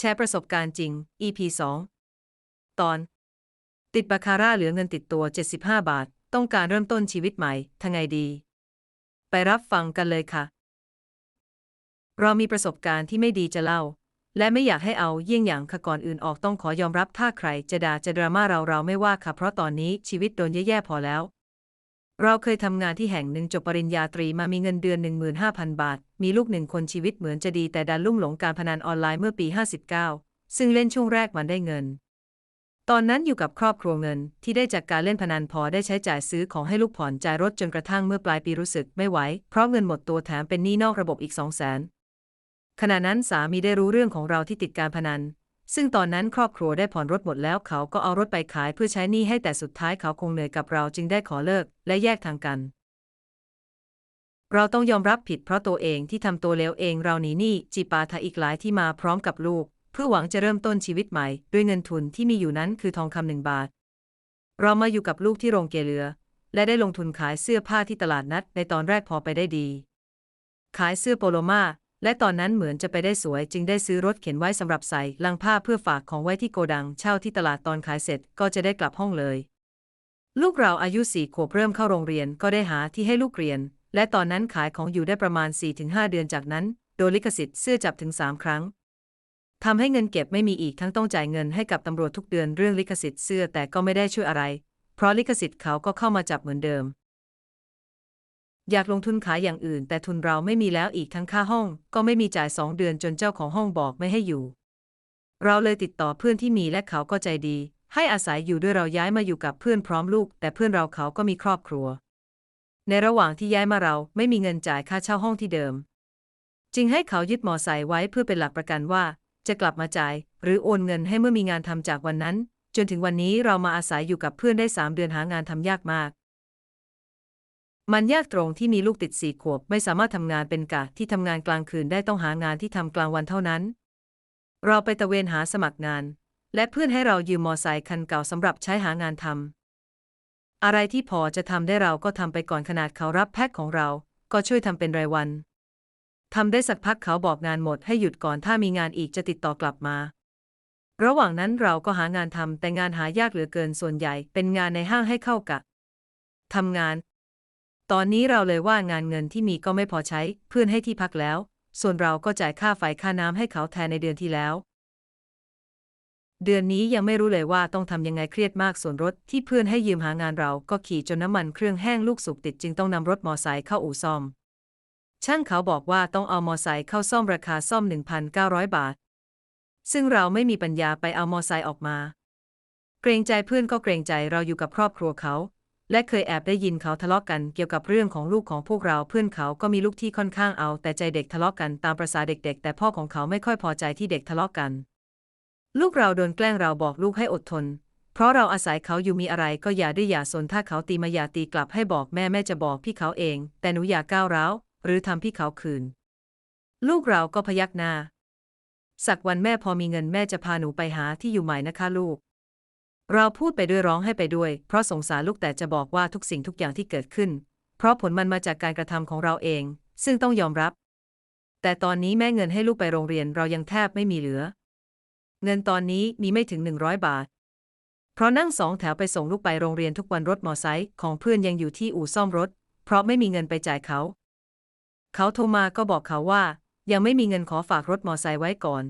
แชร์ประสบการณ์จริง EP 2 ตอน ติดบาคาร่าเหลือเงินติดตัว 75 บาท ต้องการเริ่มต้นชีวิตใหม่ทางไงดี ไปรับฟังกันเลยค่ะ เรามีประสบการณ์ที่ไม่ดีจะเล่า และไม่อยากให้เอาเยี่ยงอย่างค่ะก่อนอื่นออกต้องขอยอมรับถ้าใครจะด่าจะดราม่าเราเราไม่ว่าค่ะ เพราะตอนนี้ชีวิตโดนแย่ๆพอแล้ว เราเคยทำงานที่แห่งหนึ่งจบปริญญาตรีมามีเงินเดือน 15,000 บาท มีลูกหนึ่งคนชีวิตเหมือนจะดีแต่ดันลุ่มหลงการพนันออนไลน์เมื่อปี 59 ซึ่งเล่นช่วงแรกมันได้เงิน ตอนนั้นอยู่กับครอบครัวเงินที่ได้จากการเล่นพนันพอได้ใช้จ่ายซื้อของให้ลูกผ่อนจ่ายรถจนกระทั่งเมื่อปลายปีรู้สึกไม่ไหวเพราะเงินหมดตัวแถมเป็นหนี้นอกระบบอีก2 0 0 0 0 0ขณะนั้นสามีได้รู้เรื่องของเราที่ติดการพนัน ซึ่งตอนนั้นครอบครัวได้ผ่อนรถหมดแล้วเขาก็เอารถไปขายเพื่อใช้หนี้ให้แต่สุดท้ายเขาคงเหนื่อยกับเราจึงได้ขอเลิกและแยกทางกัน เราต้องยอมรับผิดเพราะตัวเองที่ทำตัวเลวเองเราหนีหนี้จีปาถาอีกหลายที่มาพร้อมกับลูก เพื่อหวังจะเริ่มต้นชีวิตใหม่ ด้วยเงินทุนที่มีอยู่นั้นคือทองคำหนึ่งบาท เรามาอยู่กับลูกที่โรงเกลือ และได้ลงทุนขายเสื้อผ้าที่ตลาดนัด ในตอนแรกพอไปได้ดี ขายเสื้อโปโลมา และตอนนั้นเหมือนจะไปได้สวยจึงได้ซื้อรถเข็นไว้สำหรับใส่ลังผ้าเพื่อฝากของไว้ที่โกดังเช่าที่ตลาดตอนขายเสร็จก็จะได้กลับห้องเลย ลูกเราอายุสี่ขวบเริ่มเข้าโรงเรียนก็ได้หาที่ให้ลูกเรียน และตอนนั้นขายของอยู่ได้ประมาณ 4-5 เดือนจากนั้น โดนลิขสิทธิ์เสื้อจับถึง 3 ครั้งทำให้เงินเก็บไม่มีอีกทั้งต้องจ่ายเงินให้กับตำรวจทุกเดือนเรื่องลิขสิทธิ์เสื้อแต่ก็ไม่ได้ช่วยอะไร เพราะลิขสิทธิ์เขาก็เข้ามาจับเหมือนเดิม อยากลงทุนขายอย่างอื่น แต่ทุนเราไม่มีแล้วอีกทั้งค่าห้อง ก็ไม่มีจ่ายสองเดือนจนเจ้าของห้องบอกไม่ให้อยู่ เราเลยติดต่อเพื่อนที่มีและเขาก็ใจดี ให้อาศัยอยู่ด้วยเราย้ายมาอยู่กับเพื่อนพร้อมลูก แต่เพื่อนเราเขาก็มีครอบครัว ในระหว่างที่ย้ายมาเราไม่มีเงินจ่ายค่าเช่าห้องที่เดิม จึงให้เขายึดมอไซค์ไว้เพื่อเป็นหลักประกันว่า จะกลับมาจ่าย หรือโอนเงินให้เมื่อมีงานทำจากวันนั้น จนถึงวันนี้เรามาอาศัยอยู่กับเพื่อนได้สามเดือนหางานทำยากมาก มันยากตรงที่มีลูกติดสี่ขวบไม่สามารถทำงานเป็นกะที่ทำงานกลางคืนได้ต้องหางานที่ทำกลางวันเท่านั้น เราไปตะเวนหาสมัครงาน และเพื่อนให้เรายืมมอไซค์คันเก่าสำหรับใช้หางานทำอะไรที่พอจะทำได้เราก็ทำไปก่อนขนาดเขารับแพ็คของเรา ก็ช่วยทำเป็นรายวันทำได้สักพักเขาบอกงานหมดให้หยุดก่อนถ้ามีงานอีกจะติดต่อกลับมา ระหว่างนั้นเราก็หางานทำแต่งานหายากเหลือเกินส่วนใหญ่เป็นงานในห้างให้เข้ากะทำงาน ตอนนี้เราเลยว่างานเงินที่มีก็ไม่พอใช้ เพื่อนให้ที่พักแล้ว ส่วนเราก็จ่ายค่าไฟค่าน้ำให้เขาแทนในเดือนที่แล้ว เดือนนี้ยังไม่รู้เลยว่าต้องทำยังไงเครียดมากส่วนรถที่เพื่อนให้ยืมหางานเราก็ขี่จนน้ำมันเครื่องแห้งลูกสุกติดจึงต้องนำรถมอไซค์เข้าอู่ซ่อม ช่างเขาบอกว่าต้องเอามอไซค์เข้าซ่อมราคาซ่อม 1,900 บาท ซึ่งเราไม่มีปัญญาไปเอามอไซค์ออกมา เกรงใจเพื่อนก็เกรงใจเราอยู่กับครอบครัวเขา และเคยแอบได้ยินเขาทะเลาะกันเกี่ยวกับเรื่องของลูกของพวกเราเพื่อนเขาก็มีลูกที่ค่อนข้างเอาแต่ใจเด็กทะเลาะกันตามประษาเด็กๆ แต่พ่อของเขาไม่ค่อยพอใจที่เด็กทะเลาะกัน ลูกเราโดนแกล้งเราบอกลูกให้อดทน เพราะเราอาศัยเขาอยู่มีอะไรก็อย่าได้อย่าสนถ้าเขาตีมาอย่าตีกลับให้บอกแม่แม่จะบอกพี่เขาเอง แต่หนูอย่าก้าวร้าวหรือทำพี่เขาคืน ลูกเราก็พยักหน้าสักวันแม่พอมีเงินแม่จะพาหนูไปหาที่อยู่ใหม่นะคะลูก เราพูดไปด้วยร้องให้ไปด้วย เพราะสงสารลูกแต่จะบอกว่าทุกสิ่งทุกอย่างที่เกิดขึ้น เพราะผลมันมาจากการกระทำของเราเอง ซึ่งต้องยอมรับ แต่ตอนนี้แม่เงินให้ลูกไปโรงเรียนเรายังแทบไม่มีเหลือ เงินตอนนี้มีไม่ถึง 100 บาท เพราะนั่งสองแถวไปส่งลูกไปโรงเรียนทุกวันรถมอไซค์ของเพื่อนยังอยู่ที่อู่ซ่อมรถ เพราะไม่มีเงินไปจ่ายเขา เขาโทรมาก็บอกเขาว่า ยังไม่มีเงินขอฝากรถมอไซค์ไว้ก่อน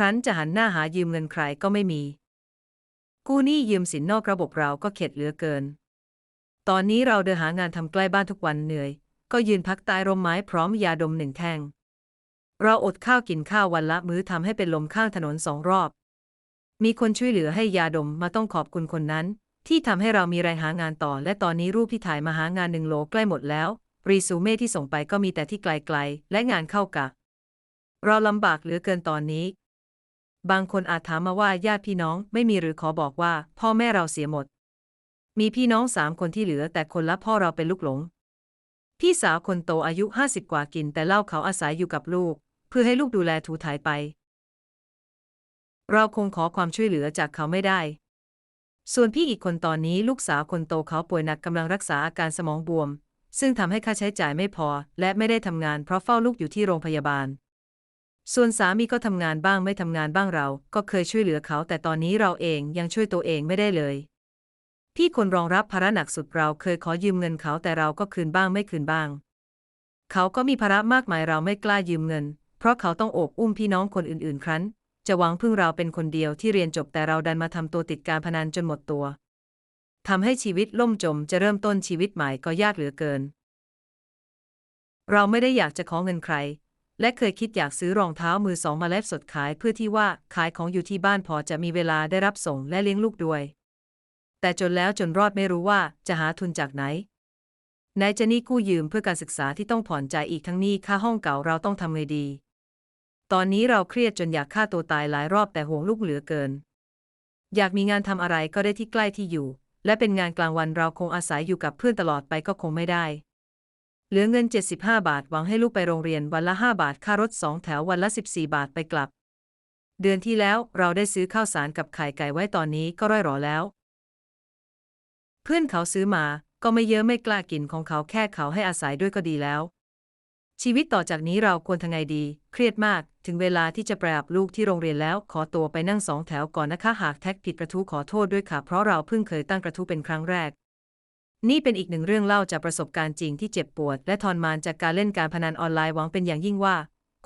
ครั้นจะหันหน้าหายืมเงินใครก็ไม่มี กู้หนี้ยืมสินนอกระบบเราก็เข็ดเหลือเกิน ตอนนี้เราเดินหางานทำใกล้บ้านทุกวันเหนื่อย ก็ยืนพักใต้ร่มไม้พร้อมยาดมหนึ่งแท่ง เราอดข้าวกินข้าววันละมื้อทำให้เป็นลมข้างถนนสองรอบ มีคนช่วยเหลือให้ยาดมมาต้องขอบคุณคนนั้น ที่ทำให้เรามีแรงหางานต่อ และตอนนี้รูปที่ถ่ายมาหางานหนึ่งโลใกล้หมดแล้วรีซูเม่ที่ส่งไปก็มีแต่ที่ไกลๆ และงานเข้ากะ เราลำบากเหลือเกินตอนนี้ บางคนอาจถามมาว่าญาติพี่น้องไม่มีหรือขอบอกว่า พ่อแม่เราเสียหมด มีพี่น้องสามคนที่เหลือ แต่คนละพ่อเราเป็นลูกหลง พี่สาวคนโตอายุห้าสิบกว่ากิน แต่เล้าเขาอาศัยอยู่กับลูก เพื่อให้ลูกดูแลถูถ่ายไป เราคงขอความช่วยเหลือจากเขาไม่ได้ ส่วนพี่อีกคนตอนนี้ลูกสาวคนโตเขาป่วยหนักกำลังรักษาอาการสมองบวม ซึ่งทำให้ค่าใช้จ่ายไม่พอ และไม่ได้ทำงานเพราะเฝ้าลูกอยู่ที่โรงพยาบาล ส่วนสามีก็ทำงานบ้างไม่ทำงานบ้างเรา ก็เคยช่วยเหลือเขา แต่ตอนนี้เราเองยังช่วยตัวเองไม่ได้เลย พี่คนรองรับภาระหนักสุดเราเคยขอยืมเงินเขาแต่เราก็คืนบ้างไม่คืนบ้าง เขาก็มีภาระมากมายเราไม่กล้ายืมเงิน เพราะเขาต้องโอบอุ้มพี่น้องคนอื่นๆ ครั้น จะหวังพึ่งเราเป็นคนเดียวที่เรียนจบแต่เราดันมาทำตัวติดการพนันจนหมดตัวทำให้ชีวิตล่มจมจะเริ่มต้นชีวิตใหม่ก็ยากเหลือเกิน เราไม่ได้อยากจะขอเงินใคร และเคยคิดอยากซื้อรองเท้ามือสองมาแลกสดขายเพื่อที่ว่าขายของอยู่ที่บ้านพอจะมีเวลาได้รับส่งและเลี้ยงลูกด้วย แต่จนแล้วจนรอดไม่รู้ว่าจะหาทุนจากไหนไหนจะนี้กู้ยืมเพื่อการศึกษาที่ต้องผ่อนจ่ายอีกทั้งนี้ค่าห้องเก่าเราต้องทำไงดี ตอนนี้เราเครียดจนอยากฆ่าตัวตายหลายรอบแต่ห่วงลูกเหลือเกิน อยากมีงานทำอะไรก็ได้ที่ใกล้ที่อยู่ และเป็นงานกลางวันเราคงอาศัยอยู่กับเพื่อนตลอดไปก็คงไม่ได้ เหลือเงิน 75 บาท หวังให้ลูกไปโรงเรียนวันละ 5 บาท ค่ารถ 2 แถววันละ 14 บาทไปกลับ เดือนที่แล้วเราได้ซื้อข้าวสารกับไข่ไก่ไว้ตอนนี้ก็ร่อยหรอแล้ว เพื่อนเขาซื้อมาก็ไม่เยอะไม่กล้ากินของเขาแค่เขาให้อาศัยด้วยก็ดีแล้ว ชีวิตต่อจากนี้เราควรทำไงดี เครียดมากถึงเวลาที่จะปรับลูกที่โรงเรียนแล้ว ขอตัวไปนั่งสองแถวก่อนนะคะหากแท็กผิดกระทู้ขอโทษด้วยค่ะ เพราะเราเพิ่งเคยตั้งกระทู้เป็นครั้งแรก นี่เป็นอีกหนึ่งเรื่องเล่าจากประสบการณ์จริงที่เจ็บปวด และทรมานจากการเล่นการพนันออนไลน์หวังเป็นอย่างยิ่งว่า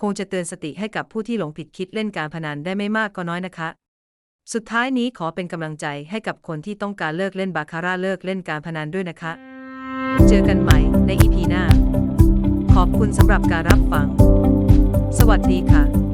คงจะเตือนสติให้กับผู้ที่หลงผิดคิดเล่นการพนันได้ไม่มากก็น้อยนะคะ สุดท้ายนี้ขอเป็นกำลังใจให้กับคนที่ต้องการเลิกเล่นบาคาร่าเลิกเล่นการพนันด้วยนะคะ เจอกันใหม่ในอีพีหน้า ขอบคุณสำหรับการรับฟัง สวัสดีค่ะ